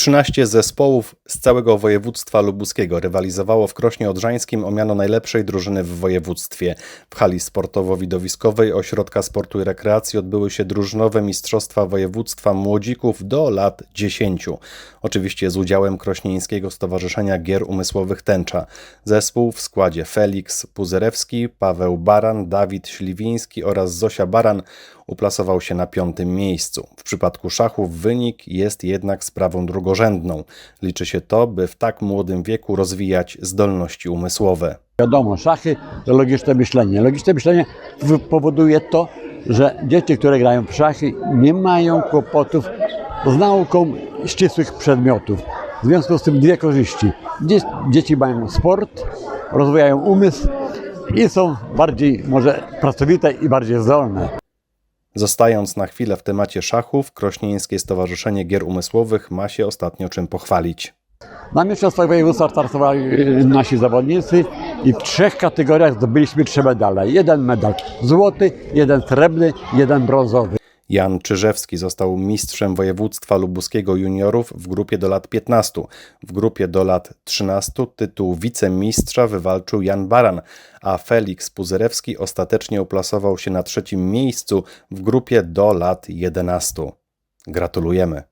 13 zespołów z całego województwa lubuskiego rywalizowało w Krośnie Odrzańskim o miano najlepszej drużyny w województwie. W hali sportowo-widowiskowej Ośrodka Sportu i Rekreacji odbyły się drużynowe Mistrzostwa Województwa Młodzików do lat 10. Oczywiście z udziałem Krośnieńskiego Stowarzyszenia Gier Umysłowych Tęcza. Zespół w składzie Felix Puzerewski, Paweł Baran, Dawid Śliwiński oraz Zosia Baran uplasował się na piątym miejscu. W przypadku szachów wynik jest jednak sprawą drugorzędną. Liczy się to, by w tak młodym wieku rozwijać zdolności umysłowe. Wiadomo, szachy to logiczne myślenie. Logiczne myślenie powoduje to, że dzieci, które grają w szachy, nie mają kłopotów z nauką ścisłych przedmiotów. W związku z tym dwie korzyści. Dzie- Dzieci mają sport, rozwijają umysł i są bardziej może pracowite i bardziej zdolne. Zostając na chwilę w temacie szachów, Krośnieńskie Stowarzyszenie Gier Umysłowych ma się ostatnio czym pochwalić. Na Mistrzostwach Województwa startowali y, nasi zawodnicy i w trzech kategoriach zdobyliśmy trzy medale. Jeden medal złoty, jeden srebrny, jeden brązowy. Jan Czyżewski został mistrzem województwa lubuskiego juniorów w grupie do lat 15. W grupie do lat 13 tytuł wicemistrza wywalczył Jan Baran, a Felix Puzerewski ostatecznie uplasował się na trzecim miejscu w grupie do lat 11. Gratulujemy.